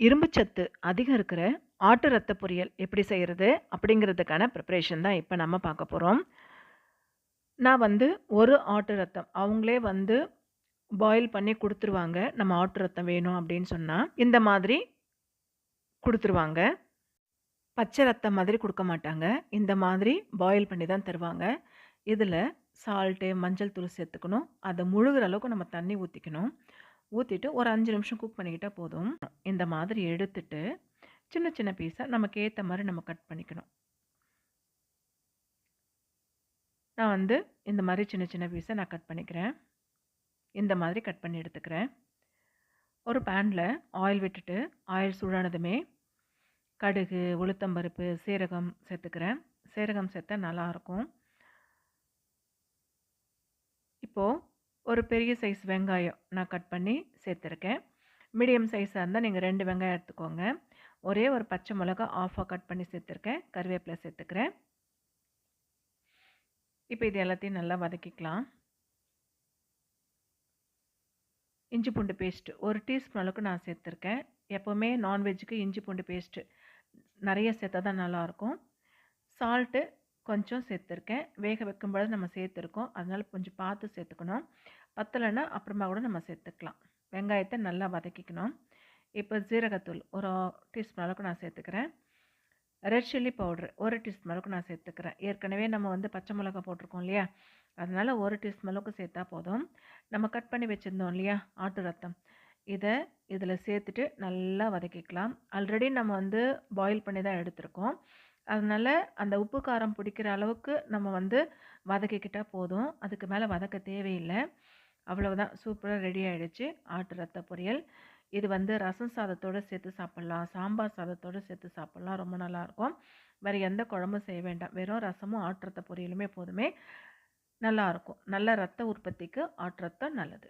இரும்புச்சத்து அதிகம் இருக்கிற ஆட்டு ரத்த பொரியல் எப்படி செய்கிறது அப்படிங்கிறதுக்கான ப்ரிப்பரேஷன் தான் இப்போ நம்ம பார்க்க போகிறோம் நான் வந்து ஒரு ஆட்டு ரத்தம் அவங்களே வந்து பாயில் பண்ணி கொடுத்துருவாங்க. நம்ம ஆட்டு ரத்தம் வேணும் அப்படின்னு சொன்னால் இந்த மாதிரி கொடுத்துருவாங்க. பச்சை ரத்தம் மாதிரி கொடுக்க மாட்டாங்க. இந்த மாதிரி பாயில் பண்ணி தான் தருவாங்க. இதில் சால்ட்டு மஞ்சள் தூள் சேர்த்துக்கணும். அதை முழுகிற அளவுக்கு நம்ம தண்ணி ஊற்றிக்கணும் ஊற்றிட்டு ஒரு அஞ்சு நிமிஷம் குக் பண்ணிக்கிட்டால் போதும். இந்த மாதிரி எடுத்துட்டு சின்ன சின்ன பீஸாக நமக்கு ஏற்ற மாதிரி நம்ம கட் பண்ணிக்கணும். நான் வந்து இந்த மாதிரி சின்ன சின்ன பீஸை நான் கட் பண்ணிக்கிறேன். இந்த மாதிரி கட் பண்ணி எடுத்துக்கிறேன். ஒரு பேனில் ஆயில் விட்டுட்டு ஆயில் சூடானதுமே கடுகு உளுத்தம்பருப்பு சீரகம் சேர்த்துக்கிறேன். சீரகம் சேர்த்தா நல்லாயிருக்கும் இப்போது ஒரு பெரிய சைஸ் வெங்காயம் நான் கட் பண்ணி சேர்த்துருக்கேன். மீடியம் சைஸாக இருந்தால் நீங்கள் ரெண்டு வெங்காயம் எடுத்துக்கோங்க. ஒரே ஒரு பச்சை மிளகா ஆஃபாக கட் பண்ணி சேர்த்துருக்கேன். கருவேப்பிலை சேர்த்துக்கிறேன். இப்போ இது எல்லாத்தையும் நல்லா வதக்கிக்கலாம். இஞ்சி பூண்டு பேஸ்ட்டு ஒரு டீஸ்பூன் அளவுக்கு நான் சேர்த்துருக்கேன். எப்போவுமே நான்வெஜ்ஜுக்கு இஞ்சி பூண்டு பேஸ்ட்டு நிறைய சேர்த்தா தான் நல்லாயிருக்கும் சால்ட்டு கொஞ்சம் சேர்த்துருக்கேன். வேக வைக்கும்போது நம்ம சேர்த்துருக்கோம். அதனால் கொஞ்சம் பார்த்து சேர்த்துக்கணும். பத்தலைன்னா அப்புறமா கூட நம்ம சேர்த்துக்கலாம். வெங்காயத்தை நல்லா வதக்கிக்கணும். இப்போ ஜீரகத்தூள் ஒரு டீஸ்பூன் அளவுக்கு நான் சேர்த்துக்கிறேன். ரெட் சில்லி பவுட்ரு ஒரு டீஸ்பூன் அளவுக்கு நான் சேர்த்துக்கிறேன். ஏற்கனவே நம்ம வந்து பச்சை மிளகா போட்டிருக்கோம் இல்லையா? அதனால் ஒரு டீஸ்பூன் அளவுக்கு சேர்த்தா போதும். நம்ம கட் பண்ணி வச்சுருந்தோம் இல்லையா? ஆட்டு ரத்தம். இதை இதில் சேர்த்துட்டு நல்லா வதக்கிக்கலாம். ஆல்ரெடி நம்ம வந்து பாயில் பண்ணி தான் எடுத்திருக்கோம். அதனால் அந்த உப்பு காரம் பிடிக்கிற அளவுக்கு நம்ம வந்து வதக்கிக்கிட்டால் போதும். அதுக்கு மேலே வதக்க தேவையில்லை. அவ்வளவுதான். சூப்பராக ரெடி ஆகிடுச்சு ஆட்டு ரத்த பொரியல். இது வந்து ரசம் சாதத்தோடு சேர்த்து சாப்பிட்லாம். சாம்பார் சாதத்தோடு சேர்த்து சாப்பிட்லாம். ரொம்ப நல்லாயிருக்கும் வேறு எந்த குழம்பும் செய்ய வேண்டாம். வெறும் ரசமும் ஆட்டு ரத்த பொரியலுமே போதுமே. நல்லாயிருக்கும் நல்ல ரத்த உற்பத்திக்கு ஆட்டு ரத்தம் நல்லது.